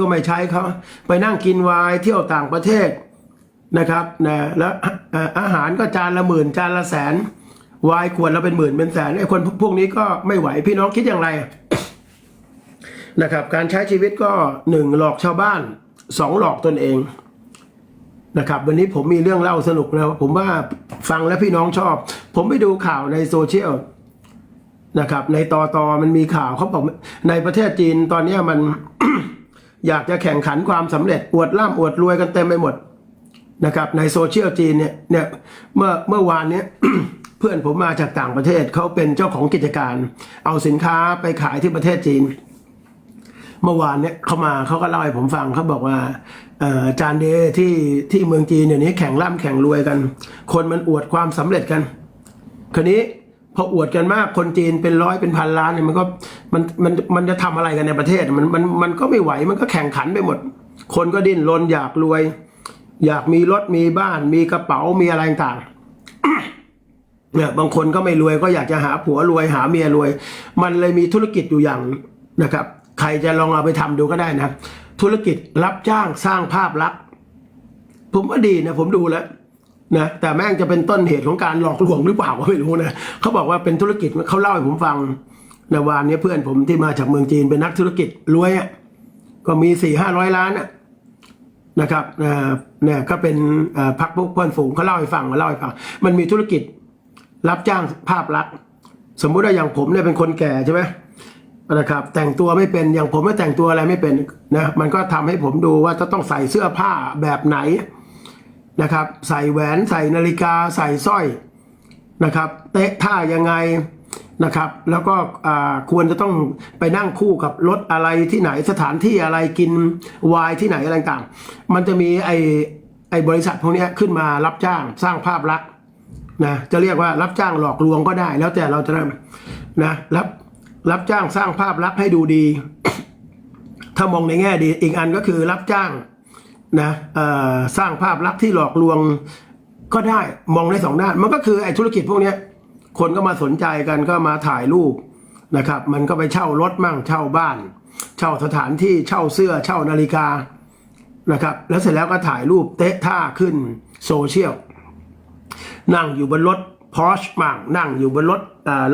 ก็ไม่ใช้เขาไปนั่งกินวน์เที่ยวต่างประเทศนะครับนะแล้วอาหารก็จานละหมื่นจานละแสนวน์ขวดละเป็นหมื่นเป็นแสนไอ้คนพวกนี้ก็ไม่ไหวพี่น้องคิดอย่างไรนะครับ การใช้ชีวิตก็หนึ่งหลอกชาวบ้านสองหลอกตนเองนะครับวันนี้ผมมีเรื่องเล่าสนุกนะผมว่าฟังแล้วพี่น้องชอบ ผมไปดูข่าวในโซเชียลนะครับ ในตอตอมันมีข่าวเขาบอกในประเทศจีนตอนนี้มัน อยากจะแข่งขันความสำเร็จอวดร่ำอวดรวยกันเต็มไปหมดนะครับในโซเชียลจีนเนี่ยเนี่ยเมื่อเมื่อวานเนี้ยเพื่อนผมมาจากต่างประเทศเขาเป็นเจ้าของกิจการ เอาสินค้าไปขายที่ประเทศจีน เมื่อวานเนี่ยเขามาเขาก็เล่าให้ผมฟังเขาบอกว่าอาจารย์เดย์ที่ที่เมืองจีนเดี๋ยวนี้แข่งร่ำแข่งรวยกัน คนมันอวดความสำเร็จกัน คราวนี้ พออวดกันมากคนจีนเป็นร้อยเป็นพันล้านเนี่ยมันก็มันมันมันจะทำอะไรกันในประเทศมันมันมันก็ไม่ไหวมันก็แข่งขันไปหมด คนก็ดิ้นรนอยากรวย อยากมีรถมีบ้าน มีกระเป๋ามีอะไรต่างเนี่ยบางคนก็ไม่รวยก็อยากจะหาผัวรวยหาเมียรวย มันเลยมีธุรกิจอยู่อย่างนะครับ ใครจะลองเอาไปทำดูก็ได้นะ ธุรกิจรับจ้างสร้างภาพลักษณ์ผมว่าดีนะผมดูแล้ว นะแต่แม่งจะเป็นต้นเหตุของการหลอกลวงหรือเปล่าก็ไม่รู้นะเขาบอกว่าเป็นธุรกิจเขาเล่าให้ผมฟังในะวานนี้เพื่อนผมที่มาจากเมืองจีนเป็นนักธุรกิจรวยอะก็มีสี่ห้าร้อยล้านอะนะครับเอ่อเนี่ยก็เป็นอ่พักพวกเพื่อนฝูงเขาเล่าให้ฟังมาเล่าให้ฟังมันมีธุรกิจรับจ้างภาพลักษณ์สมมุติว่าอย่างผมเนี่ยเป็นคนแก่ใช่ไหมนะครับแต่งตัวไม่เป็นอย่างผมไม่แต่งตัวอะไรไม่เป็นนะมันก็ทำให้ผมดูว่าจะต้องใส่เสื้อผ้าแบบไหน นะครับ ใส่แหวนใส่นาฬิกาใส่สร้อยนะครับเตะท่ายังไงนะครับ แล้วก็ควรจะต้องไปนั่งคู่กับรถอะไรที่ไหนสถานที่อะไรกินไวน์ที่ไหนอะไรต่างมันจะมีไอ้ไอ้บริษัทพวกนี้ขึ้นมารับจ้างสร้างภาพลักษณ์นะจะเรียกว่ารับจ้างหลอกลวงก็ได้ แล้วแต่เราจะนะรับรับจ้างสร้างภาพลักษณ์ให้ดูดี ถ้ามองในแง่ดี อีกอันก็คือรับจ้าง นะสร้างภาพลักษณ์ที่หลอกลวงก็ได้มองในสองด้าน มันก็คือไอ้ธุรกิจพวกนี้คนก็มาสนใจกันก็มาถ่ายรูปนะครับ มันก็ไปเช่ารถมั่งเช่าบ้าน เช่าสถานที่เช่าเสื้อเช่านาฬิกานะครับ แล้วเสร็จแล้วก็ถ่ายรูปเตะท่าขึ้นโซเชียลนั่งอยู่บนรถพอชบ้างนั่งอยู่บนรถ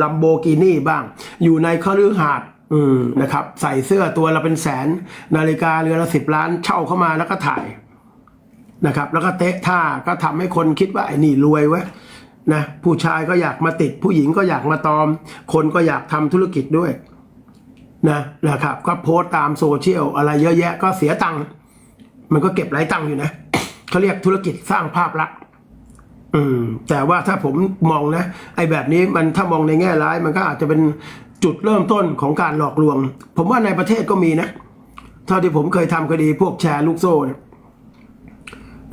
ลัมโบกินี่บ้าง อยู่ในคฤหาสน์ อืมนะครับ ใส่เสื้อตัวละเป็นแสน นาฬิกาเรือนละสิบล้านเช่าเข้ามาแล้วก็ถ่ายนะครับ แล้วก็เตะท่าก็ทำให้คนคิดว่าไอ้นี่รวยเว้ยนะผู้ชายก็อยากมาติด ผู้หญิงก็อยากมาตอม คนก็อยากทำธุรกิจด้วยนะนะครับ ก็โพสต์ตามโซเชียลอะไรเยอะแยะก็เสียตังค์มันก็เก็บหลายตังค์อยู่นะเขาเรียกธุรกิจสร้างภาพลักษณ์อืมแต่ว่าถ้าผมมองนะ ไอ้แบบนี้มันถ้ามองในแง่ร้าย มันก็อาจจะเป็น จุดเริ่มต้นของการหลอกลวง ผมว่าในประเทศก็มีนะ เท่าที่ผมเคยทำคดีพวกแชร์ลูกโซ่เนี่ย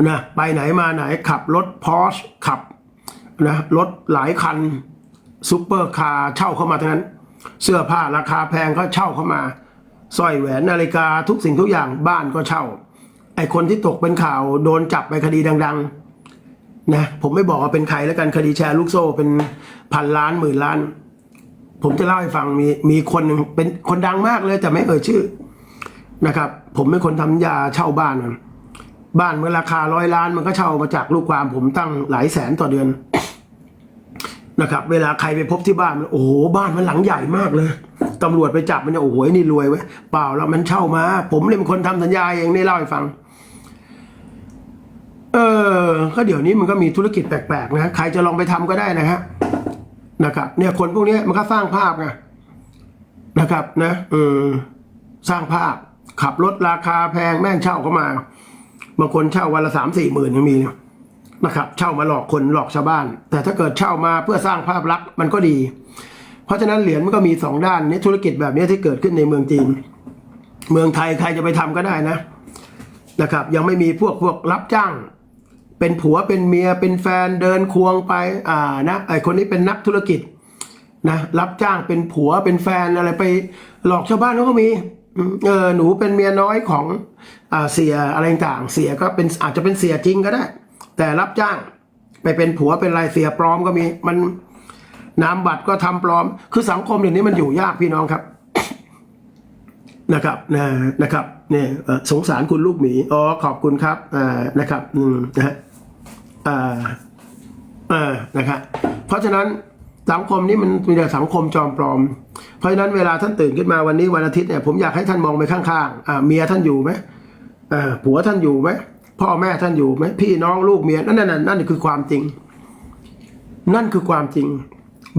นะไปไหนมาไหนขับรถพอร์ชขับนะรถหลายคันซูเปอร์คาร์เช่าเข้ามาทั้งนั้น เสื้อผ้าราคาแพงก็เช่าเข้ามาสร้อยแหวนนาฬิกาทุกสิ่งทุกอย่างบ้านก็เช่า ไอคนที่ตกเป็นข่าวโดนจับไปคดีดัง ๆ นะ ผมไม่บอกว่าเป็นใครแล้วกันคดีแชร์ลูกโซ่เป็นพันล้านหมื่นล้าน ผมจะเล่าให้ฟังมีมีคนหนึ่งเป็นคนดังมากเลยแต่ไม่เอ่ยชื่อนะครับ ผมเป็นคนทำยาเช่าบ้านบ้านเมื่อราคาร้อยล้านมันก็เช่ามาจากลูกความผมตั้งหลายแสนต่อเดือนนะครับ เวลาใครไปพบที่บ้านมันโอ้โหบ้านมันหลังใหญ่มากเลยตำรวจไปจับมันเนี่ยโอ้โหนี่รวยเว้ยเปล่าแล้วมันเช่ามา ผมเลยเป็นคนทำสัญญาเองนี่เล่าให้ฟัง เออก็เดี๋ยวนี้มันก็มีธุรกิจแปลกๆนะใครจะลองไปทำก็ได้นะฮะ นะครับ เนี่ยคนพวกนี้มันก็สร้างภาพไงนะครับนะเออสร้างภาพ ขับรถราคาแพงแม่งเช่าเข้ามาบางคนเช่าวันละสามสี่หมื่นยังมีนะครับ เช่ามาหลอกคนหลอกชาวบ้าน แต่ถ้าเกิดเช่ามาเพื่อสร้างภาพลักษณ์มันก็ดี เพราะฉะนั้นเหรียญมันก็มีสองด้านนี่ธุรกิจแบบนี้ที่เกิดขึ้นในเมืองจีน เมืองไทยใครจะไปทำก็ได้นะนะครับ ยังไม่มีพวกพวกรับจ้าง เป็นผัวเป็นเมียเป็นแฟนเดินควงไปอ่านะไอคนนี้เป็นนักธุรกิจนะรับจ้างเป็นผัวเป็นแฟนอะไรไปหลอกชาวบ้านเขาก็มีเออหนูเป็นเมียน้อยของอ่าเสียอะไรต่างเสียก็เป็นอาจจะเป็นเสียจริงก็ได้ แต่รับจ้างไปเป็นผัวเป็นอะไรเสียปลอมก็มีมันนามบัตรก็ทำปลอม คือสังคมเดี๋ยวนี้มันอยู่ยากพี่น้องครับ นะครับนะนะครับเนี่ยสงสารคุณลูกหมีอ๋อขอบคุณครับอ่านะครับ อืมนะฮะ อ่าอ่านะครับเพราะฉะนั้นสังคมนี้มันมีแต่สังคมจอมปลอม เพราะฉะนั้นเวลาท่านตื่นขึ้นมาวันนี้วันอาทิตย์เนี่ยผมอยากให้ท่านมองไปข้างๆอ่าเมียท่านอยู่ไหมอ่าผัวท่านอยู่ไหมพ่อแม่ท่านอยู่ไหมพี่น้องลูกเมียนั่นนั่นนั่นคือความจริง นั่นคือความจริง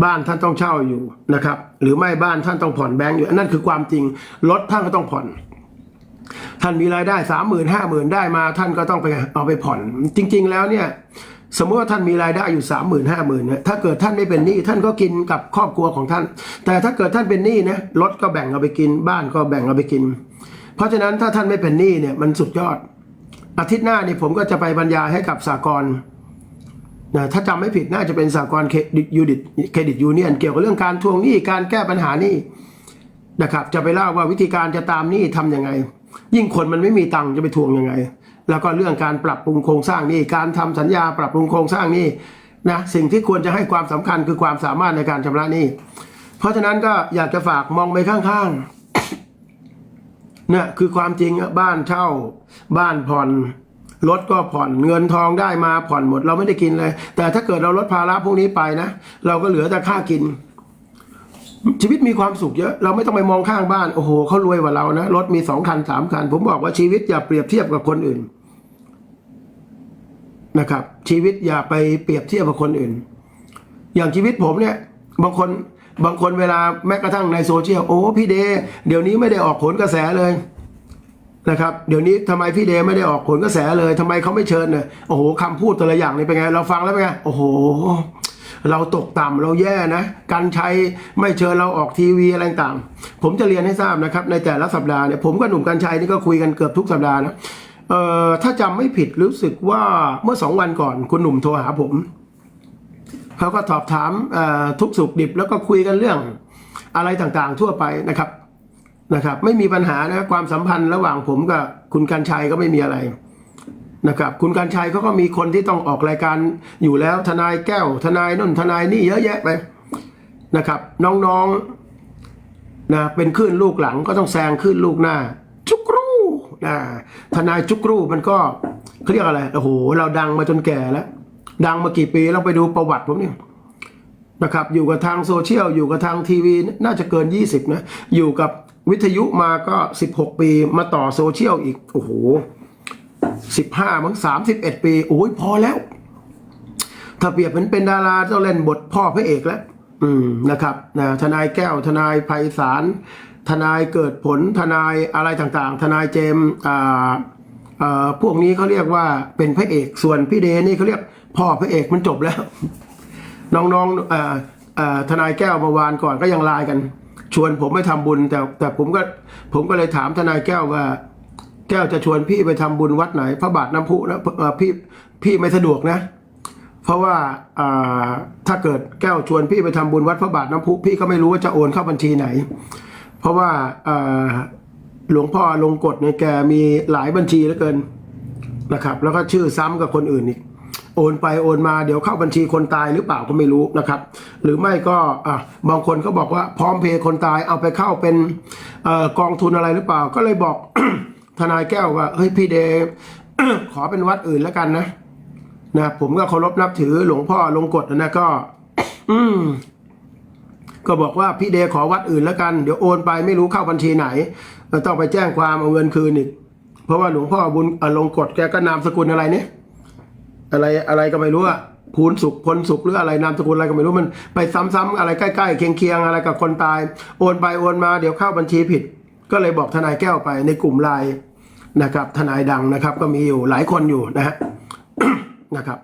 บ้านท่านต้องเช่าอยู่นะครับ หรือไม่บ้านท่านต้องผ่อนแบงก์อยู่นั่นคือความจริงรถท่านก็ต้องผ่อน ท่านมีรายได้สามหมื่นห้าหมื่นได้มา ท่านก็ต้องไปเอาไปผ่อน จริง ๆ แล้วเนี่ยสมมติว่าท่านมีรายได้อยู่สามหมื่นห้าหมื่นถ้าเกิดท่านไม่เป็นหนี้ท่านก็กินกับครอบครัวของท่าน แต่ถ้าเกิดท่านเป็นหนี้นะรถก็แบ่งเอาไปกิน บ้านก็แบ่งเอาไปกิน เพราะฉะนั้นถ้าท่านไม่เป็นหนี้เนี่ยมันสุดยอด อาทิตย์หน้านี่ผมก็จะไปบรรยายให้กับสากลนะถ้าจำไม่ผิดน่าจะเป็นสากลเครดิตยูดิตเครดิตยูเนียนเกี่ยวกับเรื่องการทวงหนี้การแก้ปัญหาหนี้นะครับ จะไปเล่าว่าวิธีการจะตามหนี้ทำยังไง ยิ่งคนมันไม่มีตังค์จะไปทวงยังไง แล้วก็เรื่องการปรับปรุงโครงสร้างนี้การทำสัญญาปรับปรุงโครงสร้างนี้นะสิ่งที่ควรจะให้ความสำคัญคือความสามารถในการชำระหนี้เพราะฉะนั้นก็อยากจะฝากมองไปข้างๆเนี่ยคือความจริงบ้านเช่า บ้านผ่อนรถก็ผ่อนเงินทองได้มาผ่อนหมด เราไม่ได้กินเลย แต่ถ้าเกิดเราลดภาระพวกนี้ไปนะ เราก็เหลือแต่ค่ากิน ชีวิตมีความสุขเยอะ เราไม่ต้องไปมองข้างบ้าน โอ้โหเขารวยกว่าเรานะรถมีสองคันสามคัน ผมบอกว่าชีวิตอย่าเปรียบเทียบกับคนอื่นนะครับ ชีวิตอย่าไปเปรียบเทียบกับคนอื่น อย่างชีวิตผมเนี่ย บางคนบางคนเวลาแม้กระทั่งในโซเชียลโอ้พี่เดย์เดี๋ยวนี้ไม่ได้ออกผลกระแสเลยนะครับเดี๋ยวนี้ทำไมพี่เดย์ไม่ได้ออกผลกระแสเลยทำไมเขาไม่เชิญเนี่ยโอ้โหคำพูดแต่ละอย่างนี่เป็นไง เราฟังแล้วเป็นไงโอ้โห เราตกต่ำเราแย่นะการใช้ไม่เชิญเราออกทีวีอะไรต่างผมจะเรียนให้ทราบนะครับ ในแต่ละสัปดาห์เนี่ยผมกับหนุ่มกัญชัยนี่ก็คุยกันเกือบทุกสัปดาห์นะเอ่อถ้าจำไม่ผิดรู้สึกว่าเมื่อสองวันก่อนคุณหนุ่มโทรหาผมเขาก็สอบถามทุกสุขดิบแล้วก็คุยกันเรื่องอะไรต่างๆ ทั่วไปนะครับนะครับ ไม่มีปัญหานะความสัมพันธ์ระหว่างผมกับคุณกัญชัยก็ไม่มีอะไร นะครับคุณกัญชัยเขาก็มีคนที่ต้องออกรายการอยู่แล้วทนายแก้ว ทนายนุ่นทนายนี่เยอะแยะไปนะครับ น้องๆนะเป็นขึ้นลูกหลังก็ต้องแซงขึ้นลูกหน้า จุกรูนะทนายจุกรูมันก็เขาเรียกอะไรโอ้โหเราดังมาจนแก่แล้ว ดังมากี่ปีเราไปดูประวัติผมเนี่ยนะครับอยู่กับทางโซเชียลอยู่กับทางทีวีน่าจะเกิน 20นะอยู่กับวิทยุมาก็ 16 ปีมาต่อโซเชียลอีกโอ้โห 15มั้ง31ปีโอ้ยพอแล้ว ถ้าเปรียบเป็นเป็นดาราต้องเล่นบทพ่อพระเอกแล้ว อืมนะครับนะทนายแก้วทนายไพศาลทนายเกิดผลทนายอะไรต่างๆ ทนายเจมอ่าอ่าพวกนี้เขาเรียกว่าเป็นพระเอกส่วนพี่เดนี่เขาเรียกพ่อพระเอกมันจบแล้ว น้องๆอ่อเอ่อทนายแก้วเมื่อวานก่อนก็ยังไลน์กัน ชวนผมไปทำบุญแต่แต่ผมก็ผมก็เลยถามทนายแก้วว่า แก้วจะชวนพี่ไปทำบุญวัดไหน พระบาทน้ำพุนะพี่พี่ไม่สะดวกนะ เพราะว่าถ้าเกิดแก้วชวนพี่ไปทำบุญวัดพระบาทน้ำพุพี่ก็ไม่รู้ว่าจะโอนเข้าบัญชีไหน เพราะว่าหลวงพ่อลงกฎเนี่ยแกมีหลายบัญชีเหลือเกินนะครับ แล้วก็ชื่อซ้ำกับคนอื่นอีก โอนไปโอนมาเดี๋ยวเข้าบัญชีคนตายหรือเปล่าก็ไม่รู้นะครับ หรือไม่ก็อะบางคนก็บอกว่าพร้อมเพย์คนตายเอาไปเข้าเป็นอกองทุนอะไรหรือเปล่า ก็เลยบอก ทนายแก้วว่าเฮ้ยพี่เดขอเป็นวัดอื่นแล้วกันนะนะผมก็เคารพนับถือหลวงพ่อลงกฎนะก็ อืมก็บอกว่าพี่เดขอวัดอื่นแล้วกัน เดี๋ยวโอนไปไม่รู้เข้าบัญชีไหนต้องไปแจ้งความเอาเงินคืนอีก เพราะว่าหลวงพ่อบุญลงกฎแกก็นามสกุลอะไรเนี่ยอะไรอะไรก็ไม่รู้อะภูนสุขพลสุขหรืออะไรนามสกุลอะไรก็ไม่รู้มัน ไปซ้ำๆอะไรใกล้ๆเคียงๆอะไรกับคนตาย โอนไปโอนมาเดี๋ยวเข้าบัญชีผิด ก็เลยบอกทนายแก้วไปในกลุ่มไลน์นะครับทนายดังนะครับก็มีอยู่หลายคนอยู่นะฮะนะครับ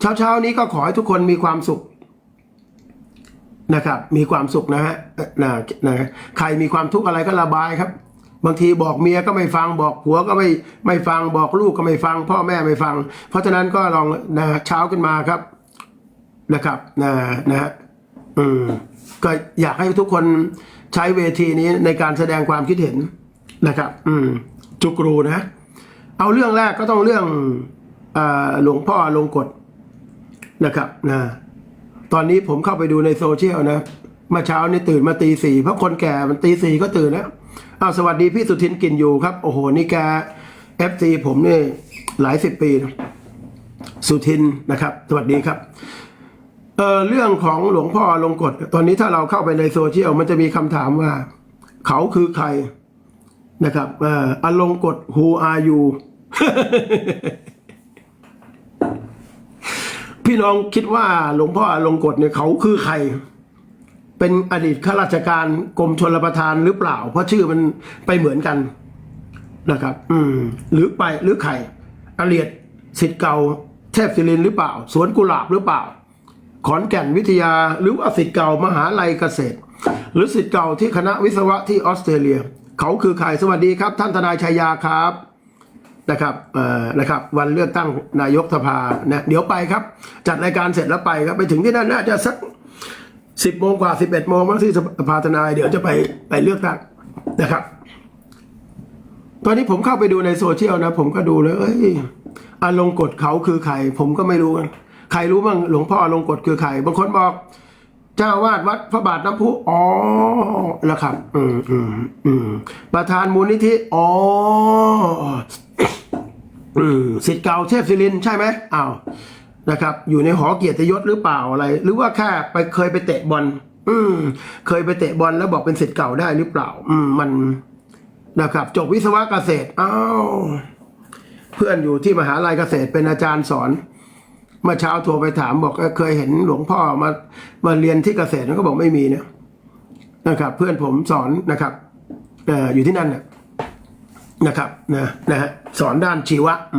เช้าเช้านี้ก็ขอให้ทุกคนมีความสุขนะครับ มีความสุขนะฮะนะนะใครมีความทุกข์อะไรก็ระบายครับ บางทีบอกเมียก็ไม่ฟังบอกผัวก็ไม่ไม่ฟังบอกลูกก็ไม่ฟัง พ่อแม่ไม่ฟัง เพราะฉะนั้นก็ลองนะเช้าขึ้นมาครับนะครับนะนะฮะอืมก็อยากให้ทุกคน ใช้เวทีนี้ในการแสดงความคิดเห็นนะครับ อืม จุกรูนะ เอาเรื่องแรกก็ต้องเรื่องอหลวงพ่อลงกฎนะครับนะตอนนี้ผมเข้าไปดูในโซเชียลนะเมื่อเช้านี่ตื่นมาตีสี่เพราะคนแก่มันตีสี่ก็ตื่นแล้วอ้าสวัสดีพี่สุทินกินอยู่ครับ โอ้โห นี่แกเอฟซีผมนี่หลายสิบปีนะสุทินนะครับ สวัสดีครับ เออเรื่องของหลวงพ่อลงกฎตอนนี้ถ้าเราเข้าไปในโซเชียลมันจะมีคำถามว่า เขาคือใครนะครับเอ่ออลงกฎ who are you พี่น้องคิดว่าหลวงพ่ออลงกฎเนี่ยเขาคือใคร เป็นอดีตข้าราชการกรมชลประทานหรือเปล่า เพราะชื่อมันไปเหมือนกันนะครับ อืม หรือไปหรือใครอเลียดสิทธิ์เก่าเทพศิรินหรือเปล่า สวนกุหลาบหรือเปล่า ขอนแก่นวิทยา หรือว่าสิทธิ์เก่ามหาลัยเกษตร หรือสิทธิ์เก่าที่คณะวิศวะที่ออสเตรเลีย เขาคือใครสวัสดีครับ ท่านทนายชัยยาครับนะครับเอ่อนะครับ วันเลือกตั้งนายกสภานะเดี๋ยวไปครับ จัดรายการเสร็จแล้วไปครับ ไปถึงที่นั่นน่าจะสักสิบโมงกว่าสิบเอ็ดโมงมั้งที่สภาทนาย เดี๋ยวจะไปไปเลือกตั้งนะครับ ตอนนี้ผมเข้าไปดูในโซเชียลนะ ผมก็ดูเลยเอ้ยอารมณ์กฎเขาคือใคร ผมก็ไม่รู้กัน ใครรู้บ้างหลวงพ่ออารมณ์กฎคือใคร บางคนบอก เจ้าวาดวัดพระบาทน้ำพุอ๋อแล้วครับ อืมอืมอืมประธานมูลนิธิอ๋ออืมสิทธิ์เก่าเทพศิรินใช่ไหมอ้าวนะครับ อยู่ในหอเกียรติยศหรือเปล่าอะไร หรือว่าแค่ไปเคยไปเตะบอลอืม เคยไปเตะบอลแล้วบอกเป็นสิทธิ์เก่าได้หรือเปล่า อืม มันนะครับ จบวิศวะเกษตรอ้าวเพื่อนอยู่ที่มหาลัยเกษตรเป็นอาจารย์สอน เมื่อเช้าโทรไปถามบอกเคยเห็นหลวงพ่อมามาเรียนที่เกษตรก็บอกไม่มีเนี่ยนะครับ เพื่อนผมสอนนะครับอยู่ที่นั่นเนี่ยนะครับนะนะฮะสอนด้านชีวะอ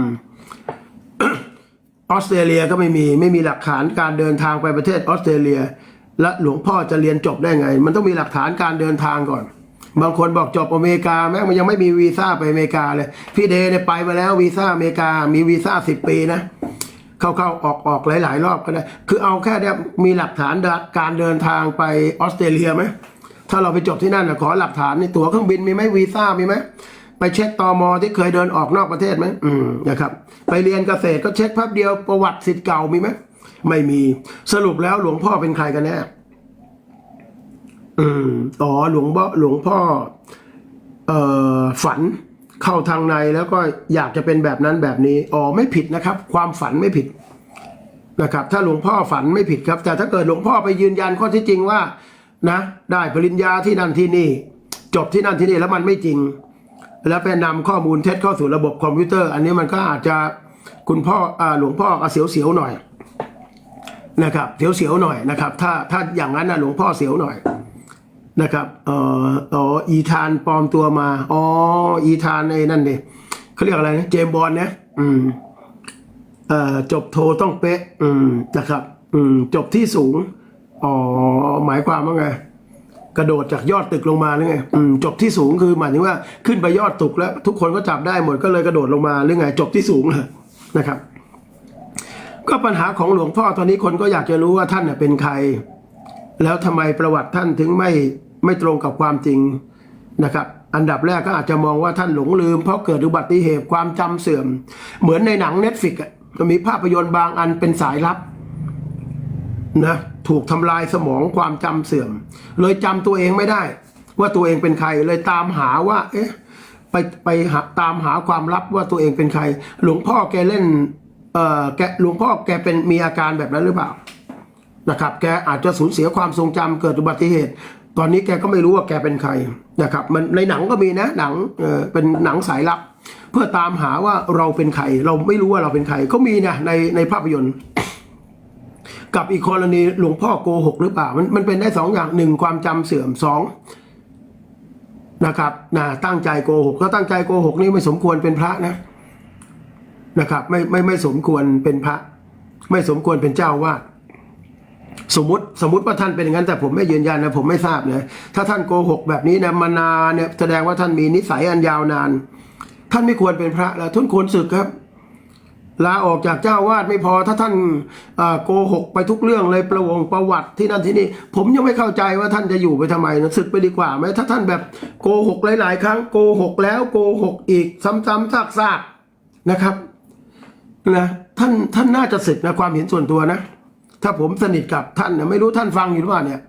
ออสเตรเลียก็ไม่มีไม่มีหลักฐานการเดินทางไปประเทศออสเตรเลีย และหลวงพ่อจะเรียนจบได้ไง มันต้องมีหลักฐานการเดินทางก่อน บางคนบอกจบอเมริกาแม้มันยังไม่มีวีซ่าไปอเมริกาเลย พี่เดย์เนี่ยไปมาแล้ววีซ่าอเมริกามีวีซ่าสิบปีนะ เข้าๆออกออกหลาย ๆ รอบก็ได้ คือเอาแค่เนี้ยมีหลักฐานการเดินทางไปออสเตรเลียไหมถ้าเราไปจบที่นั่นนะขอหลักฐานในตั๋วเครื่องบินมีไหมวีซ่ามีไหมไปเช็คตอมอที่เคยเดินออกนอกประเทศไหมอืมนะครับ ไปเรียนเกษตรก็เช็คแป๊บเดียวประวัติสิทธิ์เก่ามีไหมไม่มีสรุปแล้วหลวงพ่อเป็นใครกันแน่อืมอ๋อหลวงพ่อหลวงพ่อ เอ่อฝัน เข้าทางในแล้วก็อยากจะเป็นแบบนั้นแบบนี้อ๋อไม่ผิดนะครับ ความฝันไม่ผิดนะครับ ถ้าหลวงพ่อฝันไม่ผิดครับ แต่ถ้าเกิดหลวงพ่อไปยืนยันข้อที่จริงว่านะได้ปริญญาที่นั่นที่นี่ จบที่นั่นที่นี่แล้วมันไม่จริง แล้วไปนำข้อมูลเท็จเข้าสู่ระบบคอมพิวเตอร์ อันนี้มันก็อาจจะคุณพ่ออ่าหลวงพ่อก็เสียวๆหน่อยนะครับเสียวๆหน่อยนะครับ ถ้าถ้าอย่างนั้นนะหลวงพ่อเสียวหน่อย นะครับเอ่ออ๋ออีธานปลอมตัวมาอ๋ออีธานไอ้นั่นเนี่ยเขาเรียกอะไรนะเจมบอลนะอืมเอ่อจบโทต้องเป๊ะ อืมนะครับ อืมจบที่สูงอ๋อหมายความว่าไงกระโดดจากยอดตึกลงมาหรือไงอืมจบที่สูงคือหมายถึงว่าขึ้นไปยอดตึกแล้ว ทุกคนก็จับได้หมดก็เลยกระโดดลงมาหรือไงจบที่สูงเลยนะครับ ก็ปัญหาของหลวงพ่อตอนนี้คนก็อยากจะรู้ว่าท่านเน่ยเป็นใคร แล้วทำไมประวัติท่านถึงไม่ไม่ตรงกับความจริงนะครับ อันดับแรกก็อาจจะมองว่าท่านหลงลืม เพราะเกิดอุบัติเหตุความจำเสื่อม เหมือนในหนังเน็ตฟิกมันมีภาพยนตร์บางอันเป็นสายลับนะถูกทำลายสมองความจำเสื่อม เลยจำตัวเองไม่ได้ ว่าตัวเองเป็นใครเลยตามหาว่า เอ๊ะไปไปหาตามหาความลับว่าตัวเองเป็นใคร หลวงพ่อแกเล่นเอ่อแกหลวงพ่อแกเป็นมีอาการแบบนั้นหรือเปล่า นะครับ แกอาจจะสูญเสียความทรงจำเกิดอุบัติเหตุ ตอนนี้แกก็ไม่รู้ว่าแกเป็นใครนะครับ มันในหนังก็มีนะหนังเออเป็นหนังสายลับ เพื่อตามหาว่าเราเป็นใคร เราไม่รู้ว่าเราเป็นใครก็มีนะในในภาพยนตร์กับอีกกรณีหลวงพ่อโกหกหรือเปล่า มันมันเป็นได้สองอย่างหนึ่งความจำเสื่อมสองนะครับนะตั้งใจโกหกถ้าตั้งใจโกหกนี่ไม่สมควรเป็นพระนะนะครับ ไม่ไม่ไม่สมควรเป็นพระ ไม่สมควรเป็นเจ้าวาด สมมติสมมติว่าท่านเป็นอย่างนั้นแต่ผมไม่ยืนยันนะผมไม่ทราบนะถ้าท่านโกหกแบบนี้นะมานานเนี่ยแสดงว่าท่านมีนิสัยอันยาวนาน ท่านไม่ควรเป็นพระแล้วท่านควรศึกครับลาออกจากเจ้าวาดไม่พอถ้าท่านโกหกไปทุกเรื่องเลยประวงประวัติที่นั่นที่นี่ ผมยังไม่เข้าใจว่าท่านจะอยู่ไปทำไมนะศึกไปดีกว่าไหมถ้าท่านแบบโกหกหลาย ๆ ครั้งโกหกแล้วโกหกอีก ซ้ำๆซากๆนะครับนะท่านท่านน่าจะศึกนะความเห็นส่วนตัวนะ ถ้าผมสนิทกับท่านนะไม่รู้ท่านฟังอยู่หรือเปล่าเนี่ย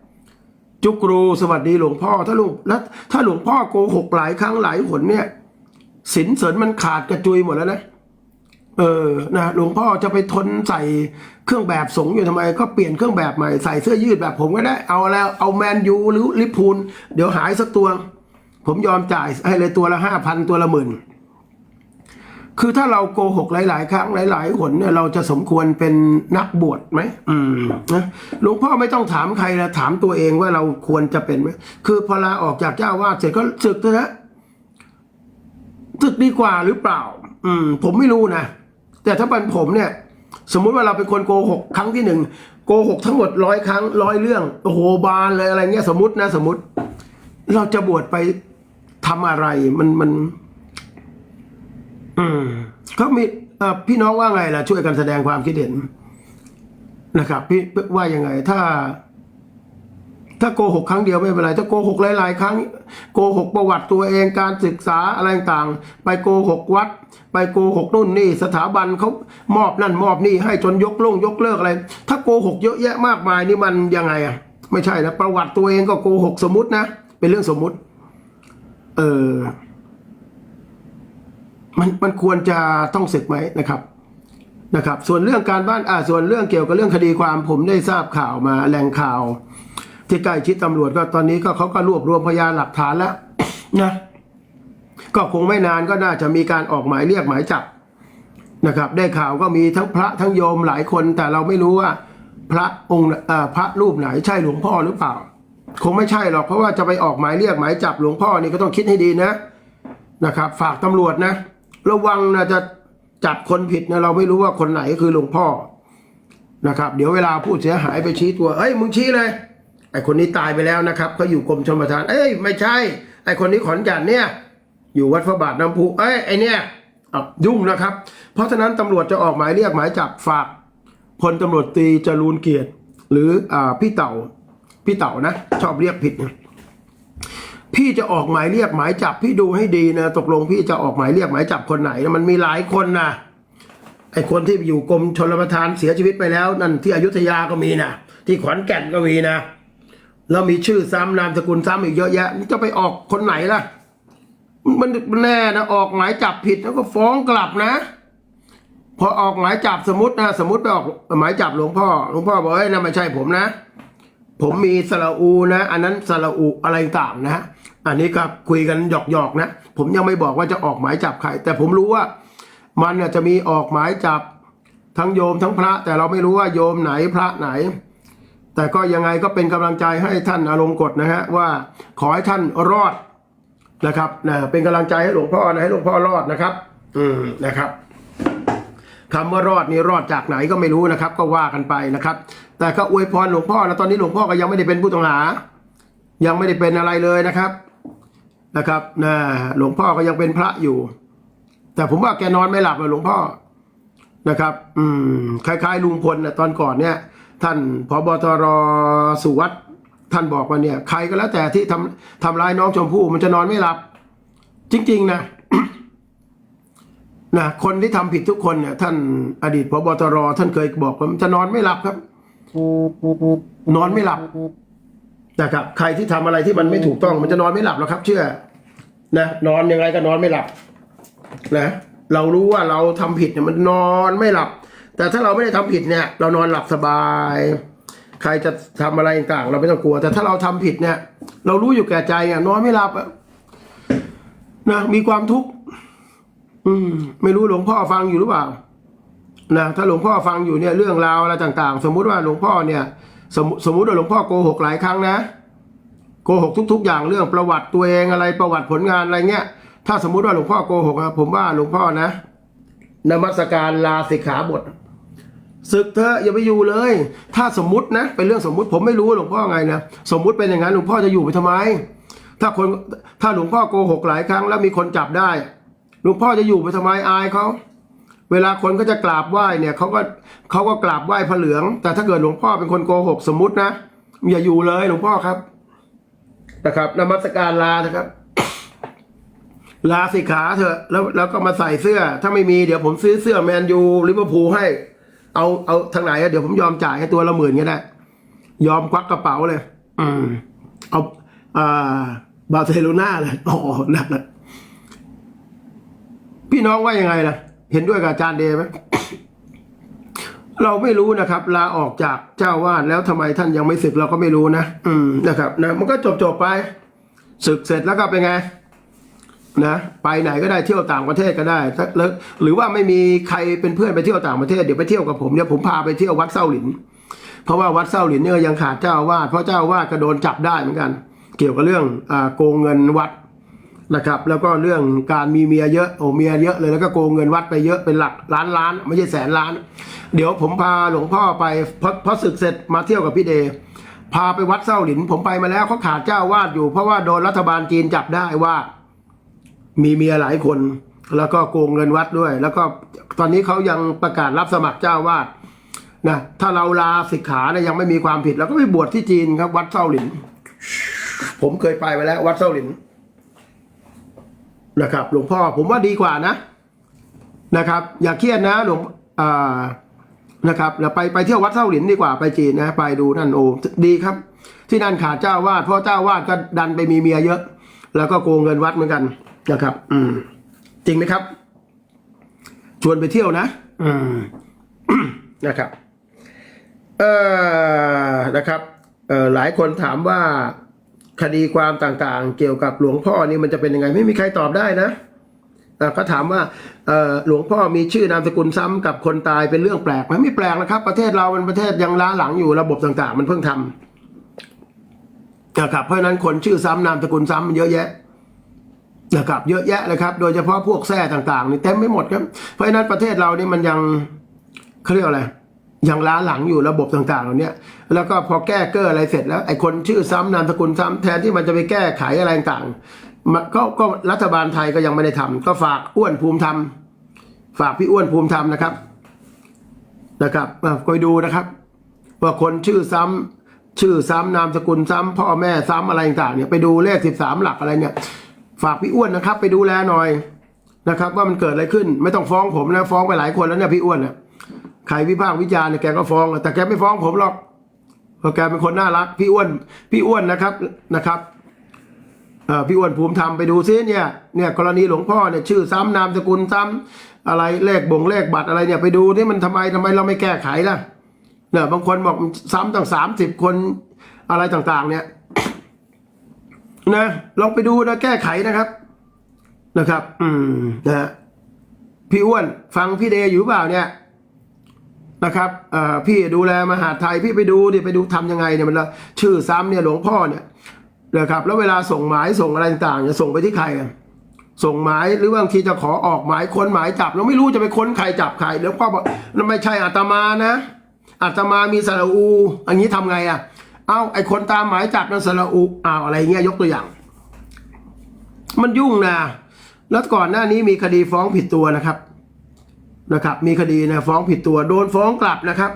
จุกรูสวัสดีหลวงพ่อ ถ้าลวงแล้วถ้าหลวงพ่อโกหกหลายครั้งหลายหนเนี่ยสินเสริญมันขาดกระจุยหมดแล้วนะเออนะหลวงพ่อจะไปทนใส่เครื่องแบบสงอยู่ทำไม ก็เปลี่ยนเครื่องแบบใหม่ใส่เสื้อยืดแบบผมก็ได้ เอาแล้วเอาแมนยูหรือลิพูลเดี๋ยวหายสักตัว ผมยอมจ่ายให้เลยตัวละห้าพันตัวละหมื่น คือถ้าเราโกหกหลาย ๆ ครั้งหลาย ๆ หนเนี่ยเราจะสมควรเป็นนักบวชไหมอืมนะหลวงพ่อไม่ต้องถามใครนะถามตัวเองว่าเราควรจะเป็นไหมคือพอลาออกจากเจ้าวาดเสร็จก็ศึกเถอะนะศึกดีกว่าหรือเปล่า อืม ผมไม่รู้นะแต่ถ้าเป็นผมเนี่ย สมมุติว่าเราเป็นคนโกหกครั้งที่หนึ่งโกหกทั้งหมดร้อยครั้งร้อยเรื่องโอ้โหบานเลยอะไรเงี้ยสมมตินะ สมมติ เราจะบวชไปทำอะไรมันมัน อืมเขามีพี่น้องว่าไงล่ะ ช่วยกันแสดงความคิดเห็นนะครับ พี่ว่ายังไง ถ้า ถ้าโกหกครั้งเดียวไม่เป็นไรถ้าโกหกหลาย ๆ ครั้ง โกหกประวัติตัวเองการศึกษาอะไรต่างๆไปโกหกวัด ไปโกหกนู่นนี่ สถาบันเขามอบนั่นมอบนี่ให้จนยกลงยกเลิกอะไร ถ้าโกหกเยอะแยะมากมายนี่มันยังไงอะ ไม่ใช่นะประวัติตัวเองก็โกหกสมมตินะเป็นเรื่องสมมุติ เออ มันมันควรจะต้องศึกไหมนะครับนะครับ ส่วนเรื่องการบ้านอ่าส่วนเรื่องเกี่ยวกับเรื่องคดีความผมได้ทราบข่าวมาแหล่งข่าว ที่ใกล้ชิดตำรวจก็ตอนนี้ก็เขาก็รวบรวมพยานหลักฐานแล้วนะก็คงไม่นานก็น่าจะมีการออกหมายเรียกหมายจับนะครับ ได้ข่าวก็มีทั้งพระทั้งโยมหลายคน แต่เราไม่รู้ว่าพระองค์พระรูปไหนใช่หลวงพ่อหรือเปล่า คงไม่ใช่หรอกเพราะว่าจะไปออกหมายเรียกหมายจับหลวงพ่อนี่ก็ต้องคิดให้ดีนะนะครับ ฝากตำรวจนะ ระวังนะจะจับคนผิดนะเราไม่รู้ว่าคนไหนคือหลวงพ่อนะครับ เดี๋ยวเวลาผู้เสียหายไปชี้ตัว เอ้ยมึงชี้เลยไอคนนี้ตายไปแล้วนะครับเขาอยู่กรมชลประทาน เอ้ยไม่ใช่ ไอคนนี้ขอนแก่นเนี่ย อยู่วัดพระบาทน้ำพุเอ้ยไอเนี่ยยุ่งนะครับ เพราะฉะนั้นตำรวจจะออกหมายเรียกหมายจับฝากพลตำรวจตรีจรูนเกียรติ หรืออพี่เต่าพี่เต่านะ ชอบเรียกผิดนะ พี่จะออกหมายเรียกหมายจับพี่ดูให้ดีนะตกลงพี่จะออกหมายเรียกหมายจับคนไหนนะมันมีหลายคนนะไอ้คนที่อยู่กรมชลประทานเสียชีวิตไปแล้ว นั่นที่อยุธยาก็มีนะที่ขอนแก่นก็มีนะแล้วมีชื่อซ้ำนามสกุลซ้ำอีกเยอะแยะจะไปออกคนไหนล่ะ มันมันแน่นะออกหมายจับผิดแล้วก็ฟ้องกลับนะ พอออกหมายจับสมมตินะสมมติไปออกหมายจับหลวงพ่อหลวงพ่อบอกเอ้ยนั่นไม่ใช่ผมนะ ผมมีสระอูนะ อันนั้นสระอูอะไรต่างนะ อันนี้ก็คุยกันหยอกๆนะ ผมยังไม่บอกว่าจะออกหมายจับใคร แต่ผมรู้ว่ามันจะมีออกหมายจับทั้งโยมทั้งพระ แต่เราไม่รู้ว่าโยมไหนพระไหน แต่ก็ยังไงก็เป็นกำลังใจให้ท่านอารมณ์กฎนะฮะว่าขอให้ท่านรอดนะครับนะเป็นกำลังใจให้หลวงพ่อนะให้หลวงพ่อรอดนะครับ อืมนะครับคำว่ารอดนี่รอดจากไหนก็ไม่รู้นะครับ ก็ว่ากันไปนะครับ แต่ก็อวยพรหลวงพ่อนะตอนนี้หลวงพ่อก็ยังไม่ได้เป็นผู้ต้องหา ยังไม่ได้เป็นอะไรเลยนะครับ นะครับนะหลวงพ่อก็ยังเป็นพระอยู่ แต่ผมว่าแกนอนไม่หลับเลยหลวงพ่อนะครับ อืมคล้ายๆลุงพลนะตอนก่อนเนี่ย ท่านพบตรสุวัสด์ท่านบอกว่าเนี่ย ใครก็แล้วแต่ที่ทำทำร้ายน้องชมพู่มันจะนอนไม่หลับ จริง ๆ นะนะคนที่ทำผิดทุกคนเนี่ยท่านอดีตพบตรท่านเคยบอกว่ามันจะนอนไม่หลับครับ นอนไม่หลับ นะครับใครที่ทำอะไรที่มันไม่ถูกต้องมันจะนอนไม่หลับหรอกครับ เชื่อ นะนอนยังไงก็นอนไม่หลับนะเรารู้ว่าเราทำผิดเนี่ยมันนอนไม่หลับ แต่ถ้าเราไม่ได้ทำผิดเนี่ย เรานอนหลับสบาย ใครจะทำอะไรต่างเราไม่ต้องกลัว แต่ถ้าเราทำผิดเนี่ย เรารู้อยู่แก่ใจอะนอนไม่หลับนะมีความทุกข์อืม ไม่รู้หลวงพ่อฟังอยู่หรือเปล่านะถ้าหลวงพ่อฟังอยู่เนี่ยเรื่องราวอะไรต่าง ๆ สมมุติว่าหลวงพ่อเนี่ย สมมุสมมุติว่าหลวงพ่อโกหกหลายครั้งนะ โกหกทุก ๆ อย่างเรื่องประวัติตัวเองอะไรประวัติผลงานอะไรเงี้ย ถ้าสมมุติว่าหลวงพ่อโกหกอะผมว่าหลวงพ่อนะนมัสการลาสิกขาบทศึกเถออย่าไปอยู่เลย ถ้าสมมตินะเป็นเรื่องสมมุติผมไม่รู้หลวงพ่อไงนะสมมุติเป็นอย่างนั้นหลวงพ่อจะอยู่ไปทำไม ถ้าคนถ้าหลวงพ่อโกหกหลายครั้งแล้วมีคนจับได้หลวงพ่อจะอยู่ไปทำไมอายเขา เวลาคนก็จะกราบไหว้เนี่ยเขาก็เขาก็กราบไหว้พระเหลือง แต่ถ้าเกิดหลวงพ่อเป็นคนโกหกสมมุตินะอย่าอยู่เลยหลวงพ่อครับนะครับนมัสการลานะครับ ลาสิกขาเถอะแล้วแล้วก็มาใส่เสื้อ ถ้าไม่มีเดี๋ยวผมซื้อเสื้อแมนยูลิเวอร์พูลให้ เอาเอาทางไหนอะเดี๋ยวผมยอมจ่ายให้ตัวละหมื่นก็ได้ยอมควักกระเป๋าเลย อืมเอาอ่าบาร์เซโลนาเลยอ๋อนั่นนะพี่น้องว่ายังไงล่ะ เห็นด้วยกับอาจารย์เดไหมเราไม่รู้นะครับ ลาออกจากเจ้าวาดแล้วทำไมท่านยังไม่ศึกเราก็ไม่รู้นะ อืมนะครับ นะ มันก็จบจบไปศึกเสร็จแล้วก็เป็นไงนะไปไหนก็ได้เที่ยวต่างประเทศก็ได้แล้วหรือว่าไม่มีใครเป็นเพื่อนไปเที่ยวต่างประเทศเดี๋ยวไปเที่ยวกับผมเดี๋ยวผมพาไปเที่ยววัดเส้าหลิน เพราะว่าวัดเส้าหลินเนี่ยยังขาดเจ้าวาดเพราะเจ้าวาดก็โดนจับได้เหมือนกัน เกี่ยวกับเรื่องอโกงเงินวัด นะครับ แล้วก็เรื่องการมีเมียเยอะโอ้เมียเยอะเลยแล้วก็โกงเงินวัดไปเยอะเป็นหลักล้านล้าน ไม่ใช่แสนล้าน เดี๋ยวผมพาหลวงพ่อไปพอพอศึกเสร็จมาเที่ยวกับพี่เดพาไปวัดเส้าหลิน ผมไปมาแล้วเขาขาดเจ้าวาดอยู่ เพราะว่าโดนรัฐบาลจีนจับได้ว่า มีเมียหลายคน แล้วก็โกงเงินวัดด้วย แล้วก็ตอนนี้เขายังประกาศรับสมัครเจ้าวาดนะถ้าเราลาสิกขาเนี่ยยังไม่มีความผิดเราก็ไปบวชที่จีนครับ วัดเส้าหลิน ผมเคยไปมาแล้ว วัดเส้าหลิน นะครับหลวงพ่อผมว่าดีกว่านะนะครับ อย่าเครียดนะหลวงอ่านะครับเราไปไปเที่ยววัดเส้าหลินดีกว่าไปจีนนะไปดูนั่นโอ้ดีครับ ที่นั่นขาดเจ้าวาดเพราะเจ้าวาดก็ดันไปมีเมียเยอะ แล้วก็โกงเงินวัดเหมือนกันนะครับ อืม จริงไหมครับ ชวนไปเที่ยวนะอืมนะครับ เอ่อนะครับ เอ่อหลายคนถามว่า คดีความต่างๆ เกี่ยวกับหลวงพ่อนี่มันจะเป็นยังไงไม่มีใครตอบได้นะก็ถามว่าหลวงพ่อมีชื่อนามสกุลซ้ำกับคนตายเป็นเรื่องแปลกไหมไม่แปลกนะครับ ประเทศเรามันประเทศยังล้าหลังอยู่ระบบต่างๆ มันเพิ่งทำนะครับเพราะนั้นคนชื่อซ้ำนามสกุลซ้ำมันเยอะแยะนะครับเยอะแยะเลยครับ โดยเฉพาะพวกแทร่ต่างๆนี่เต็มไม่หมดครับเพราะฉะนั้นประเทศเรานี่มันยังเขาเรียกอะไร ยังล้าหลังอยู่ระบบต่างๆเหล่านี้แล้วก็พอแก้เกอร์อะไรเสร็จแล้วไอ้คนชื่อซ้ำนามสกุลซ้ำแทนที่มันจะไปแก้ไขอะไรต่างๆมันก็ก็รัฐบาลไทยก็ยังไม่ได้ทำก็ฝากอ้วนภูมิธรรม ฝากพี่อ้วนภูมิธรรมนะครับ นะครับอะคอยดูนะครับ ว่าคนชื่อซ้ำชื่อซ้ำนามสกุลซ้ำพ่อแม่ซ้ำอะไรต่างๆเนี่ยไปดูเลขสิบสามหลักอะไรเนี่ย ฝากพี่อ้วนนะครับ ไปดูแลหน่อยนะครับ ว่ามันเกิดอะไรขึ้น ไม่ต้องฟ้องผมนะฟ้องไปหลายคนแล้วเนี่ยพี่อ้วนเนี่ย ใครวิพากษ์วิจารณ์เนี่ยแกก็ฟ้อง แต่แกไม่ฟ้องผมหรอกเพราะแกเป็นคนน่ารัก พี่อ้วน พี่อ้วนนะครับนะครับพี่อ้วนภูมิธรรมไปดูซิเนี่ยเนี่ยกรณีหลวงพ่อเนี่ยชื่อซ้ำนามสกุลซ้ำอะไรเลขบ่งเลขบัตรอะไรเนี่ยไปดูนี่มันทำไมทำไมเราไม่แก้ไขล่ะเนี่ยบางคนบอกซ้ำตั้งสามสิบคนอะไรต่างๆ เนี่ยนะลองไปดูนะแก้ไขนะครับนะครับ อืมนะฮะพี่อ้วนฟังพี่เดย์อยู่เปล่าเนี่ย นะครับพี่ดูแลมหาไทยพี่ไปดูดิไปดูทำยังไงเนี่ยมันละชื่อซ้ำเนี่ยหลวงพ่อเนี่ยนะครับแล้วเวลาส่งหมายส่งอะไรต่างๆจะส่งไปที่ใครอะส่งหมายหรือบางทีจะขอออกหมายค้นหมายจับเราไม่รู้จะไปค้นใครจับใครหลวงพ่อบอกไม่ใช่อาตมานะอาตมามีสระอู อันนี้ทำไงอะ เอาไอ้คนตามหมายจับนั่นสระอูอ้าวอะไรเงี้ยยกตัวอย่าง มันยุ่งนะแล้วก่อนหน้านี้มีคดีฟ้องผิดตัวนะครับ นะครับมีคดีนะฟ้องผิดตัวโดนฟ้องกลับนะครับ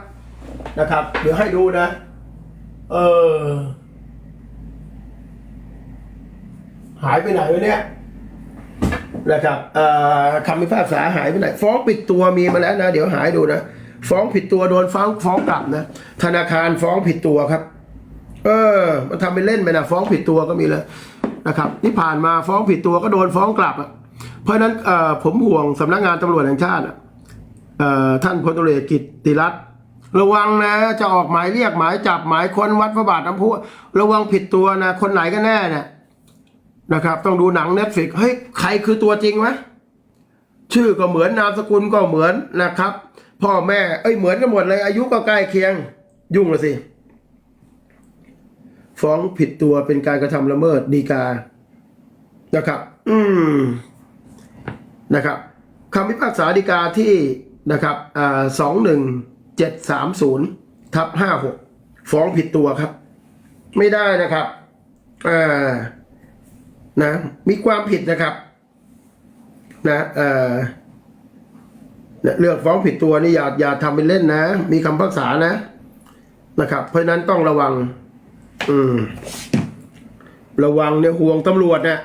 นะครับ เดี๋ยวให้ดูนะ เออหายไปไหนวะเนี่ยนะครับเอ่อคำพิพากษาหายไปไหน ฟ้องผิดตัวมีมาแล้วนะ เดี๋ยวหายดูนะฟ้องผิดตัวโดนฟ้องฟ้องกลับนะธนาคารฟ้องผิดตัวครับ เออ มันทำไปเล่นไปนะฟ้องผิดตัวก็มีเลยนะครับที่ผ่านมาฟ้องผิดตัวก็โดนฟ้องกลับอะเพราะฉะนั้นเอ่อผมห่วงสำนักงานตำรวจแห่งชาติอะเอ่อ ท่านพลตำรวจเอกกิตติรัตน์ระวังนะ จะออกหมายเรียกหมายจับหมายค้นวัดพระบาทน้ำพุระวังผิดตัวนะ คนไหนกันแน่เนี่ยนะครับ ต้องดูหนังเน็ตฟิกเฮ้ยใครคือตัวจริงไหมชื่อก็เหมือนนามสกุลก็เหมือนนะครับ พ่อแม่เอ้ยเหมือนกันหมดเลย อายุก็ใกล้เคียง ยุ่งละสิฟ้องผิดตัวเป็นการกระทำละเมิดดีกานะครับ อืมนะครับคำพิพากษาดีกาที่ นะครับสองหนึ่งเจ็ดสามศูนย์ทับห้าหกฟ้องผิดตัวครับ ไม่ได้นะครับนะมีความผิดนะครับนะเออเนี่ยเรื่องฟ้องผิดตัวนี่อย่าอย่าทำเป็นเล่นนะ มีคำพิพากษานะนะครับ เพราะนั้นต้องระวัง อืม ระวังเนี่ยห่วงตำรวจนี่ย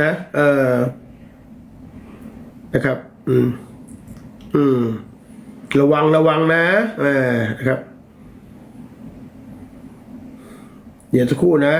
นะเออนะครับ อืม อืม ระวังระวังนะออนะครับ เดี๋ยวสักครู่นะ